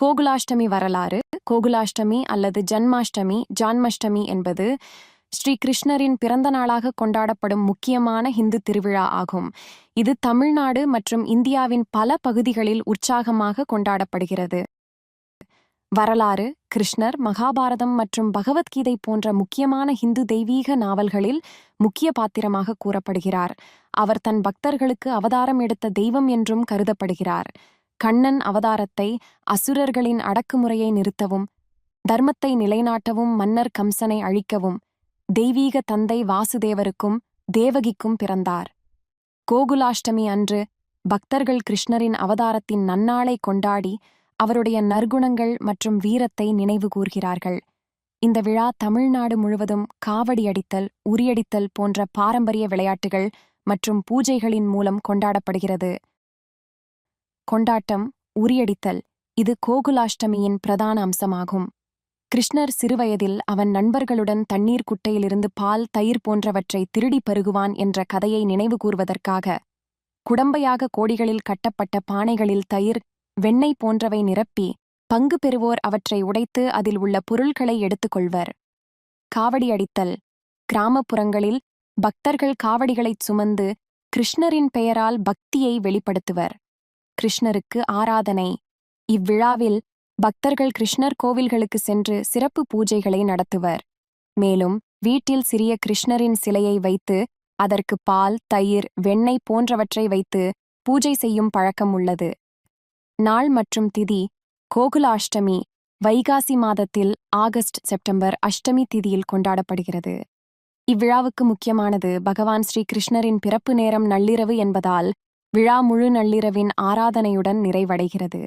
கோகுலாஷ்டமி வரலாறு கோகுலாஷ்டமி அல்லது ஜன்மாஷ்டமி ஜான்மஷ்டமி என்பது ஸ்ரீ கிருஷ்ணரின் பிறந்த நாளாக கொண்டாடப்படும் முக்கியமான ஹிந்து திருவிழா ஆகும். இது தமிழ்நாடு மற்றும் இந்தியாவின் பல பகுதிகளில் உற்சாகமாக கொண்டாடப்படுகிறது. வரலாறு கிருஷ்ணர் மகாபாரதம் மற்றும் பகவத்கீதை போன்ற முக்கியமான ஹிந்து தெய்வீக நாவல்களில் முக்கிய பாத்திரமாக கூறப்படுகிறார். அவர் தன் பக்தர்களுக்கு அவதாரம் எடுத்த தெய்வம் என்றும் கருதப்படுகிறார். கண்ணன் அவதாரத்தை அசுரர்களின் அடக்குமுறையை நிறுத்தவும் தர்மத்தை நிலைநாட்டவும் மன்னர் கம்சனை அழிக்கவும் தெய்வீக தந்தை வாசுதேவருக்கும் தேவகிக்கும் பிறந்தார். கோகுலாஷ்டமி அன்று பக்தர்கள் கிருஷ்ணரின் அவதாரத்தின் நன்னாளை கொண்டாடி அவருடைய நற்குணங்கள் மற்றும் வீரத்தை நினைவு கூர்கிறார்கள். இந்த விழா தமிழ்நாடு முழுவதும் காவடி அடித்தல் உரியடித்தல் போன்ற பாரம்பரிய விளையாட்டுகள் மற்றும் பூஜைகளின் மூலம் கொண்டாடப்படுகிறது. கொண்டாட்டம் உரியடித்தல் இது கோகுலாஷ்டமியின் பிரதான அம்சமாகும். கிருஷ்ணர் சிறுவயதில் அவன் நண்பர்களுடன் தண்ணீர் குட்டையிலிருந்து பால் தயிர் போன்றவற்றை திருடி பருகுவான் என்ற கதையை நினைவு கூர்வதற்காக குடம்பையாக கோடிகளில் கட்டப்பட்ட பானைகளில் தயிர் வெண்ணெய் போன்றவை நிரப்பி பங்கு பெறுவோர் அவற்றை உடைத்து அதில் உள்ள பொருள்களை எடுத்துக்கொள்வர் காவடி அடித்தல் கிராமப்புறங்களில் பக்தர்கள் காவடிகளைச் சுமந்து கிருஷ்ணரின் பெயரால் பக்தியை வெளிப்படுத்துவர். கிருஷ்ணருக்கு ஆராதனை. இவ்விழாவில் பக்தர்கள் கிருஷ்ணர் கோவில்களுக்கு சென்று சிறப்பு பூஜைகளை நடத்துவர். மேலும் வீட்டில் சிறிய கிருஷ்ணரின் சிலையை வைத்து அதற்கு பால் தயிர் வெண்ணெய் போன்றவற்றை வைத்து பூஜை செய்யும் பழக்கம் உள்ளது. நாள் மற்றும் திதி கோகுலாஷ்டமி வைகாசி மாதத்தில் ஆகஸ்ட் செப்டம்பர் அஷ்டமி திதியில் கொண்டாடப்படுகிறது. இவ்விழாவுக்கு முக்கியமானது பகவான் ஸ்ரீ கிருஷ்ணரின் பிறப்பு நேரம் நள்ளிரவு என்பதால் விழா முழு நள்ளிரவின் ஆராதனையுடன் நிறைவடைகிறது.